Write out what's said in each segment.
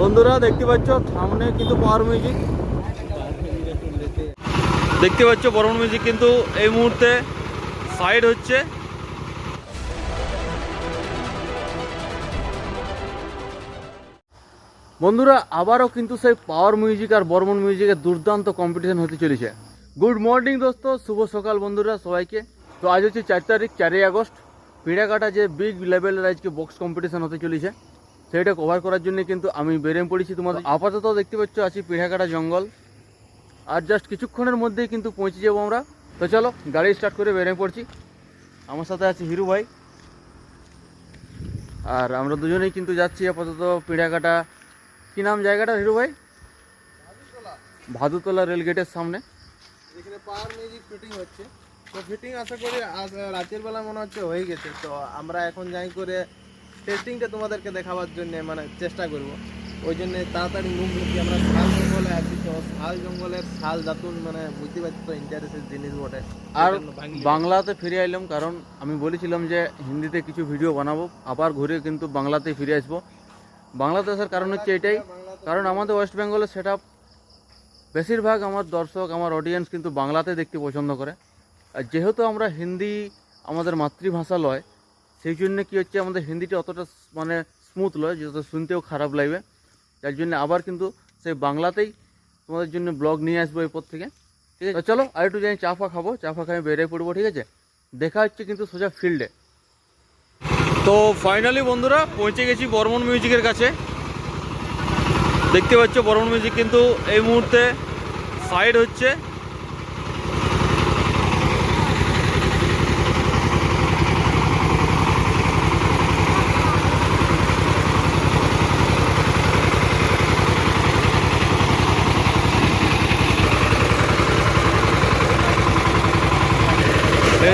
বন্ধুরা দেখতে পাচ্ছ, সামনে কিন্তু পাওয়ার মিউজিক দেখতে পাচ্ছ বরণ মিউজিক কিন্তু এই মুহূর্তে সাইড হচ্ছে। বন্ধুরা, আবারও কিন্তু সেই পাওয়ার মিউজিক আর বর্মন মিউজিকের দুর্দান্ত কম্পিটিশন হতে চলেছে। গুড মর্নিং দোস্ত, শুভ সকাল বন্ধুরা সবাইকে। তো আজ হচ্ছে চার তারিখ, চারই আগস্ট। পিড়াকাটা যে বিগ লেভেলের আজকে বক্স কম্পিটিশন হতে চলেছে। সেইটা কভার করার জন্য কিন্তু আমি বেরিয়ে পড়েছি তোমাদের। আপাতত দেখতে পাচ্ছ, আছি পিড়াকাটা জঙ্গল। আর জাস্ট কিছুক্ষণের মধ্যেই কিন্তু পৌঁছে যাব আমরা। তো চলো, গাড়ি স্টার্ট করে বেরিয়ে পড়ছি। আমার সাথে আছে হিরু ভাই। আর আমরা দুজনেই কিন্তু যাচ্ছি আপাতত পিড়াকাটা। কি নাম জায়গাটা হিরু ভাই? ভাদুতলা রেলগেটের সামনে। ফিটিং হচ্ছে। তো ফিটিং আশা করি রাতের বেলা মনে হচ্ছে হয়ে গেছে। তো আমরা এখন যাই করে টেস্টিংটা তোমাদেরকে দেখাবার জন্য মানে চেষ্টা করব। ওই জন্য তাড়াতাড়ি মুখ ঢুকি আমরা শাল জঙ্গলে আছি তো শাল জঙ্গলের শাল জাতুন মানে বুঝতে পারছি তো ইন্টারেস্টের জিনিস বটে। আর বাংলাতে ফিরে আইলাম কারণ আমি বলেছিলাম যে হিন্দিতে কিছু ভিডিও বানাবো। আবার ঘুরে কিন্তু বাংলাতেই ফিরে আসব। বাংলাতে আসার কারণ হচ্ছে এটাই। কারণ আমাদের ওয়েস্ট বেঙ্গলে সেটা বেশিরভাগ আমার দর্শক আমার অডিয়েন্স কিন্তু বাংলাতে দেখতে পছন্দ করে। আর যেহেতু আমরা হিন্দি আমাদের মাতৃভাষা লয় সেই জন্য কি হচ্ছে, আমাদের হিন্দিটা অতটা মানে স্মুথ লয় যেটা শুনতেও খারাপ লাগবে। যার জন্য আবার কিন্তু সেই বাংলাতেই তোমাদের জন্য ব্লগ নিয়ে আসব এরপর থেকে। ঠিক আছে? চলো, আর একটু যাই চা ফা খাব। চা ফা খাই বেরিয়ে পড়ব, ঠিক আছে? দেখা হচ্ছে কিন্তু সোজা ফিল্ডে তো ফাইনালি বন্ধুরা, পৌঁছে গেছি বর্মন মিউজিকের কাছে। দেখতে পাচ্ছ বর্মন মিউজিক কিন্তু এই মুহূর্তে সাইড হচ্ছে।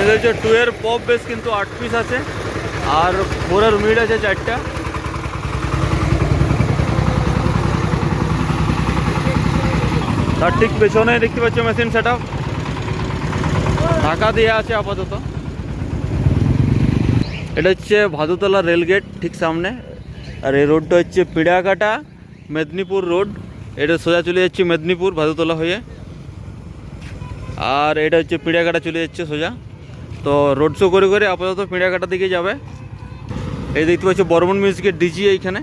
এদের হচ্ছে টু এর পপ বেস কিন্তু আট পিস আছে। আর ফোরের মিড আছে চারটা। তার ঠিক পেছনে দেখতে পাচ্ছ মেশিন সেট আপ ঢাকা দিয়ে আছে আপাতত। এটা হচ্ছে ভাদুতলা রেলগেট ঠিক সামনে। আর এই রোডটা হচ্ছে পিড়াকাটা মেদিনীপুর রোড এটা সোজা চলে যাচ্ছে মেদিনীপুর ভাদুতলা হয়ে। আর এটা হচ্ছে পিড়াকাটা চলে যাচ্ছে সোজা। তো রোড শো করে করে আপাতত পিড়াকাটার দিকে যাবে। এই দেখতে পাচ্ছ বর্মন মিউজিকের ডিজি এইখানে।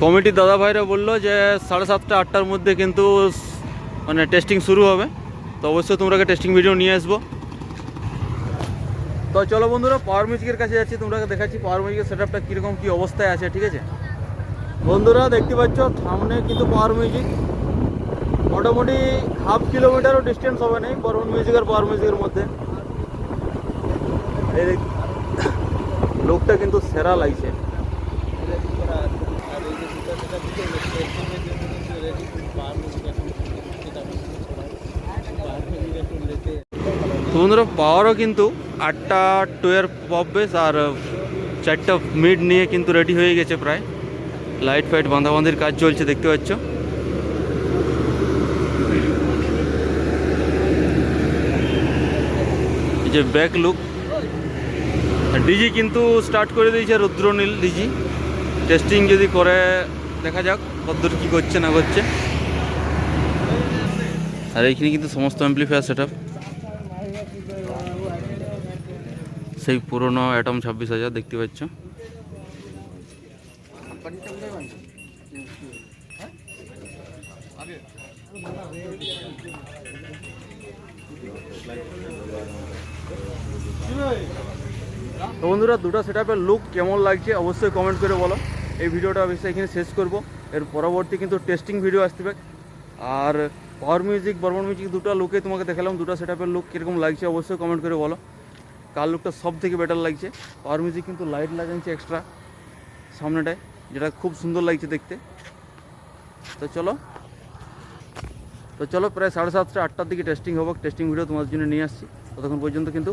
কমিটির দাদা ভাইরা বলল যে সাড়ে সাতটা, আটটার মধ্যে কিন্তু মানে টেস্টিং শুরু হবে। তো অবশ্যই তোমরা টেস্টিং ভিডিও নিয়ে আসব। তো চলো বন্ধুরা পাওয়ার মিউজিকের কাছে যাচ্ছি তোমরা দেখাচ্ছি পাওয়ার মিউজিকের সেট আপটা কীরকম, কী অবস্থায় আছে, ঠিক আছে? বন্ধুরা, দেখতে পাচ্ছ সামনে কিন্তু পাওয়ার মিউজিক মোটামুটি হাফ কিলোমিটারও ডিস্টেন্স হবে না বরুণ মিউজিক আর পাওয়ার মিউজিকের মধ্যে। লোকটা কিন্তু সেরা লাগছে। বন্ধুরা পাওয়ারও কিন্তু আটটা টুয়েলভ পপ বেস আর চারটা মিড নিয়ে কিন্তু রেডি হয়ে গেছে প্রায়। লাইট ফাইট বাঁধাবাঁধির কাজ চলছে, দেখতে পাচ্ছ? যে ব্যাক লুক ডিজি কিন্তু স্টার্ট করে দিয়েছে রুদ্রনীল ডিজি টেস্টিং যদি করে, দেখা যাক কতদূর কী করছে, না করছে। আর এইখানে কিন্তু সমস্ত অ্যাম্পলিফায়ার সেট সেই পুরনো অ্যাটম ছাব্বিশ হাজার, দেখতে পাচ্ছ। তো বন্ধুরা, দুটো সেটআপের লুক কেমন লাগছে অবশ্যই কমেন্ট করে বলো। এই ভিডিওটা অবশ্যই এখানে শেষ করব। এর পরবর্তী কিন্তু টেস্টিং ভিডিও আসবে আর পাওয়ার মিউজিক বর্মন মিউজিক দুটো লুকে তোমাকে দেখালাম, দুটো সেটআপের লুক কীরকম লাগছে অবশ্যই কমেন্ট করে বলো। কার লুকটা সব থেকে বেটার লাগছে? পাওয়ার মিউজিক কিন্তু লাইট লাগাইছে এক্সট্রা সামনেটায়, যেটা খুব সুন্দর লাগছে দেখতে। তো চলো। তো চলো, প্রায় সাড়ে সাতটা, আটটার দিকে টেস্টিং হবে। টেস্টিং ভিডিও তোমার জন্য নিয়ে আসছি। ততক্ষণ পর্যন্ত কিন্তু